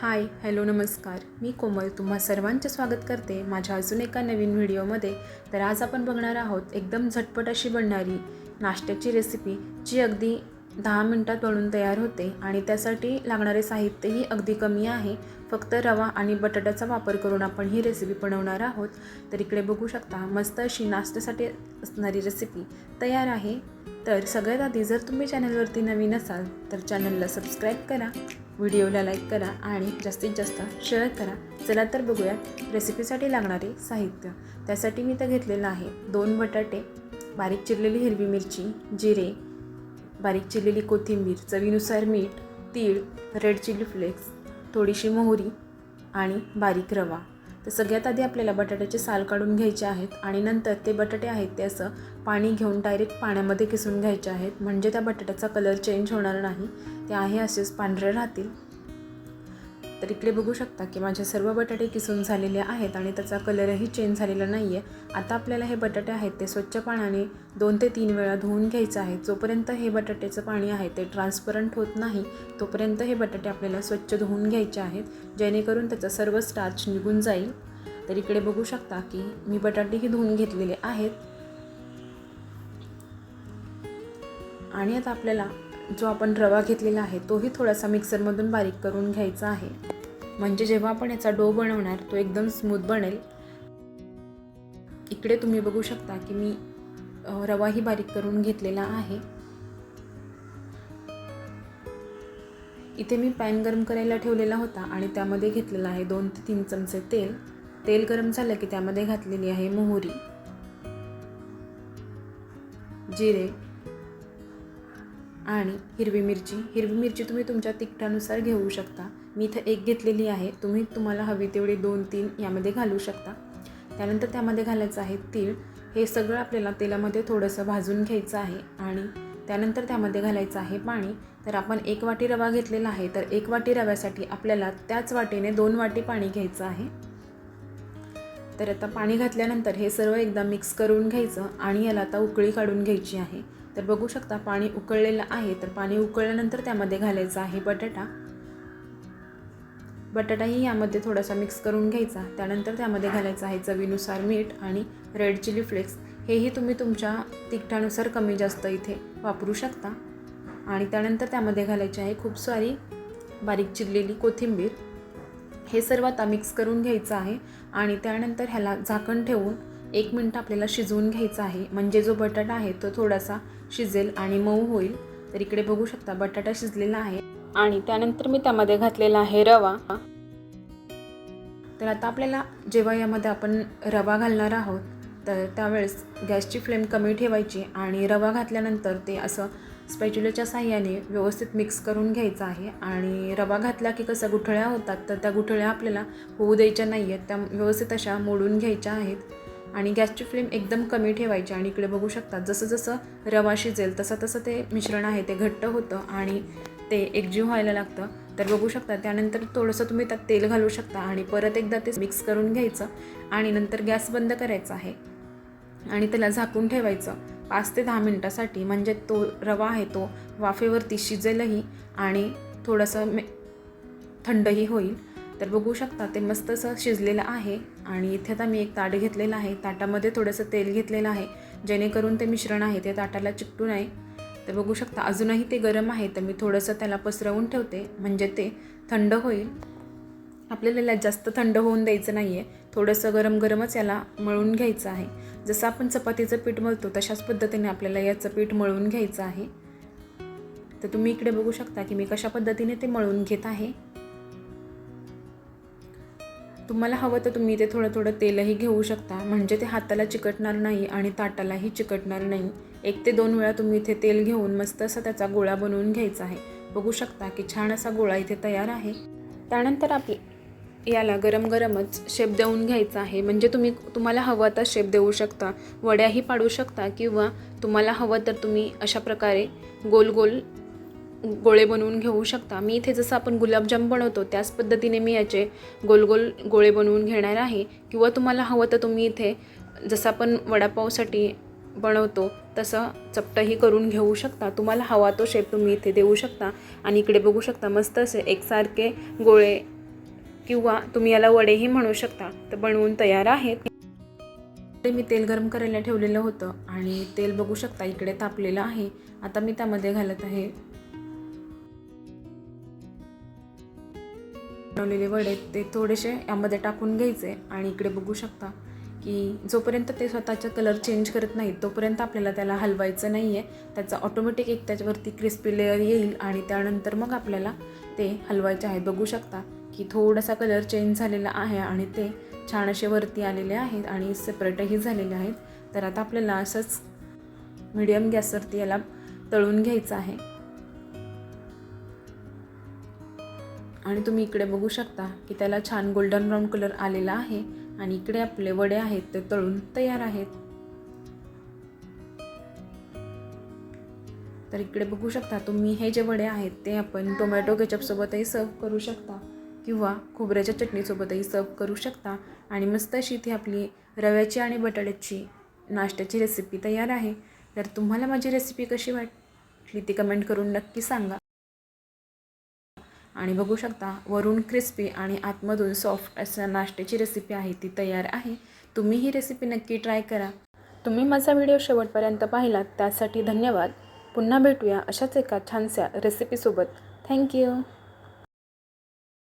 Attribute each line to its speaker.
Speaker 1: Hi hello नमस्कार. मी कोमल तुम्हा सर्वांचे स्वागत करते माझ्या अजून एका नवीन व्हिडिओमध्ये. तर आज आपण बघणार आहोत एकदम झटपट अशी बनणारी नाश्त्याची रेसिपी जी अगदी दहा मिनटात बनून तयार होते आणि त्यासाठी लागणारे साहित्यही अगदी कमी आहे. फक्त रवा आणि बटाट्याचा वापर करून आपण ही रेसिपी बनवणार आहोत. तर इकडे बघू शकता मस्त अशी नाश्त्यासाठी असणारी रेसिपी तयार आहे. तर सगळ्यात आधी जर तुम्ही चॅनलवरती नवीन असाल तर चॅनलला सबस्क्राईब करा. व्हिडिओला लाईक करा आणि जास्तीत जास्त शेअर करा. चला तर बघूयात रेसिपीसाठी लागणारे साहित्य. त्यासाठी मी तर घेतलेलं आहे दोन बटाटे बारीक चिरलेली हिरवी मिरची जिरे बारीक चिरलेली कोथिंबीर चवीनुसार मीठ तीळ रेड चिली फ्लेक्स थोडीशी मोहरी आणि बारीक रवा. तर सगळ्यात आधी आपल्याला बटाट्याचे साल काढून घ्यायचे आहेत आणि नंतर ते बटाटे आहेत ते असं पाणी घेऊन डायरेक्ट पाण्यामध्ये किसून घ्यायचे आहेत. म्हणजे त्या बटाट्याचा कलर चेंज होणार नाही. ते आहे असेच पांढरे राहतील. तर इकडे बघू शकता की माझे सर्व बटाटे किसून झालेले आहेत आणि त्याचा कलरही चेंज झालेला नाही आहे आता आपल्याला हे बटाटे आहेत ते स्वच्छ पाण्याने दोन ते तीन वेळा धुवून घ्यायचं आहे जोपर्यंत हे बटाट्याचं पाणी आहे ते ट्रान्सपरंट होत नाही तोपर्यंत हे बटाटे आपल्याला स्वच्छ धुवून घ्यायचे आहेत. जेणेकरून त्याचा सर्व स्टार्च निघून जाईल. तर इकडे बघू शकता की मी बटाटेही धुवून घेतलेले आहेत. आणि आता आपल्याला जो आपण रवा घेतलेला आहे तोही थोडासा मिक्सरमधून बारीक करून घ्यायचा आहे. म्हणजे जेव्हा आपण याचा डो बनवणार तो एकदम स्मूथ बनेल. इकडे तुम्ही बघू शकता की मी रवाही बारीक करून घेतलेला आहे. इथे मी पॅन गरम करायला ठेवलेला होता आणि त्यामध्ये घेतलेला आहे दोन ते तीन चमचे तेल. तेल गरम झालं की त्यामध्ये घातलेली आहे मोहरी. जिरे आणि हिरवी मिरची. हिरवी मिरची तुम्ही तुमच्या तिखटानुसार घेऊ शकता. मी इथं एक घेतलेली आहे. तुम्ही तुम्हाला हवी तेवढी दोन तीन यामध्ये घालू शकता. त्यानंतर त्यामध्ये घालायचं आहे तीळ. हे सगळं आपल्याला तेलामध्ये थोडंसं भाजून घ्यायचं आहे आणि त्यानंतर त्यामध्ये घालायचं आहे पाणी. तर आपण एक वाटी रवा घेतलेला आहे. तर एक वाटी रव्यासाठी आपल्याला त्याच वाटीने दोन वाटी पाणी घ्यायचं आहे. तर आता पाणी घातल्यानंतर हे सर्व एकदा मिक्स करून घ्यायचं आणि याला आता उकळी काढून घ्यायची आहे. तर बघू शकता पाणी उकळलेलं आहे तर पाणी उकळल्यानंतर त्यामध्ये घालायचं आहे बटाटा. बटाटाही यामध्ये थोडासा मिक्स करून घ्यायचा. त्यानंतर त्यामध्ये घालायचं आहे चवीनुसार मीठ आणि रेड चिली फ्लेक्स. हेही तुम्ही तुमच्या तिखटानुसार कमी जास्त इथे वापरू शकता. आणि त्यानंतर त्यामध्ये घालायची आहे खूप सारी बारीक चिरलेली कोथिंबीर. हे सर्व आता मिक्स करून घ्यायचं आहे. आणि त्यानंतर ह्याला झाकण ठेवून एक मिनटं आपल्याला शिजवून घ्यायचं आहे. म्हणजे जो बटाटा आहे तो थोडासा शिजेल आणि मऊ होईल. तर इकडे बघू शकता बटाटा शिजलेला आहे. आणि त्यानंतर मी त्यामध्ये घातलेला आहे रवा. तर आता आपल्याला जेव्हा यामध्ये आपण रवा घालणार आहोत तर त्यावेळेस गॅसची फ्लेम कमी ठेवायची आणि रवा घातल्यानंतर ते असं स्पॅच्युलाच्या साह्याने व्यवस्थित मिक्स करून घ्यायचं आहे. आणि रवा घातला की कसं गुठळ्या होतात तर त्या गुठळ्या आपल्याला होऊ द्यायच्या नाही आहेत त्या व्यवस्थित अशा मोडून घ्यायच्या आहेत. आणि गॅसची फ्लेम एकदम कमी ठेवायची आणि इकडे बघू शकतात जसं जसं रवा शिजेल तसं तसं ते मिश्रण आहे ते घट्ट होतं आणि ते एकजीव व्हायला लागतं. तर बघू शकता त्यानंतर थोडंसं तुम्ही त्यात तेल घालू शकता आणि परत एकदा ते मिक्स करून घ्यायचं आणि नंतर गॅस बंद करायचा आहे. आणि त्याला झाकून ठेवायचं. पाच ते दहा मिनटासाठी म्हणजे तो रवा आहे तो वाफेवरती शिजेलही आणि थोडंसं मे थंडही होईल. तर बघू शकता ते मस्त असं शिजलेलं आहे आणि इथे आता मी एक ताट घेतलेलं आहे. ताटामध्ये थोडंसं तेल घेतलेलं आहे. जेणेकरून ते मिश्रण आहे ते ताटाला चिकटू नये. तर बघू शकता अजूनही ते गरम आहे तर मी थोडंसं त्याला पसरवून ठेवते. म्हणजे ते थंड होईल. आपल्याला याला जास्त थंड होऊन द्यायचं नाही आहे थोडंसं गरम गरमच याला मळून घ्यायचं आहे. जसं आपण चपातीचं पीठ मळतो तशाच पद्धतीने आपल्याला याचं पीठ मळून घ्यायचं आहे. तर तुम्ही इकडे बघू शकता की मी कशा पद्धतीने ते मळून घेत आहे. तुम्हाला हवं तर तुम्ही इथे थोडं थोडं तेलही घेऊ शकता. म्हणजे ते हाताला चिकटणार नाही आणि ताटालाही चिकटणार नाही. एक ते दोन वेळा तुम्ही इथे तेल घेऊन मस्त असा त्याचा गोळा बनवून घ्यायचा आहे. बघू शकता की छान असा गोळा इथे तयार आहे. त्यानंतर आपली याला गरम गरमच शेप देऊन घ्यायचा आहे. म्हणजे तुम्ही तुम्हाला हवं तर शेप देऊ शकता. वड्याही पाडू शकता किंवा तुम्हाला हवं तर तुम्ही अशा प्रकारे गोल गोल गोळे बनवून घेऊ शकता. मी इथे जसं आपण गुलाबजाम बनवतो त्याच पद्धतीने मी याचे गोल गोल गोळे बनवून घेणार आहे. किंवा तुम्हाला हवं तर तुम्ही इथे जसं आपण वडापावसाठी बनवतो तसं चपटही करून घेऊ शकता. तुम्हाला हवा तो शेप तुम्ही इथे देऊ शकता. आणि इकडे बघू शकता मस्त असे एकसारखे गोळे किंवा तुम्ही याला वडेही म्हणू शकता. तर बनवून तयार आहेत. ते मी तेल गरम करायला ठेवलेलं होतं आणि तेल बघू शकता इकडे तापलेलं आहे. आता मी त्यामध्ये घालत आहे. बनवलेले वडे ते थोडेसे यामध्ये टाकून घ्यायचे आणि इकडे बघू शकता की जोपर्यंत ते स्वतःचा कलर चेंज करत नाहीत तोपर्यंत आपल्याला त्याला हलवायचं नाही आहे त्याचा ऑटोमॅटिक एक त्याच्यावरती क्रिस्पी लेअर येईल आणि त्यानंतर मग आपल्याला ते हलवायचे आहे. बघू शकता की थोडासा कलर चेंज झालेला आहे आणि ते छान असे वरती आलेले आहेत आणि सेपरेटही झालेले आहेत. तर आता आपल्याला असंच मिडियम गॅसवरती याला तळून घ्यायचं आहे. आणि तुम्ही इकडे बघू शकता की त्याला छान गोल्डन ब्राऊन कलर आलेला आहे आणि इकडे आपले वडे आहेत ते तळून तयार आहेत. तर इकडे बघू शकता तुम्ही हे जे वडे आहेत ते आपण टोमॅटो केचपसोबतही सर्व करू शकता. किंवा खोबऱ्याच्या चटणीसोबतही सर्व करू शकता. आणि मस्त अशी ती आपली रव्याची आणि बटाट्याची नाश्त्याची रेसिपी तयार आहे. तर तुम्हाला माझी रेसिपी कशी वाटली ती कमेंट करून नक्की सांगा. आणि बघू शकता वरून क्रिस्पी आणि आतमधून सॉफ्ट असं नाश्त्याची रेसिपी आहे ती तयार आहे. तुम्ही ही रेसिपी नक्की ट्राय करा. तुम्ही माझा व्हिडिओ शेवटपर्यंत पाहिलात त्यासाठी धन्यवाद. पुन्हा भेटूया अशाच एका छानशा रेसिपीसोबत थँक्यू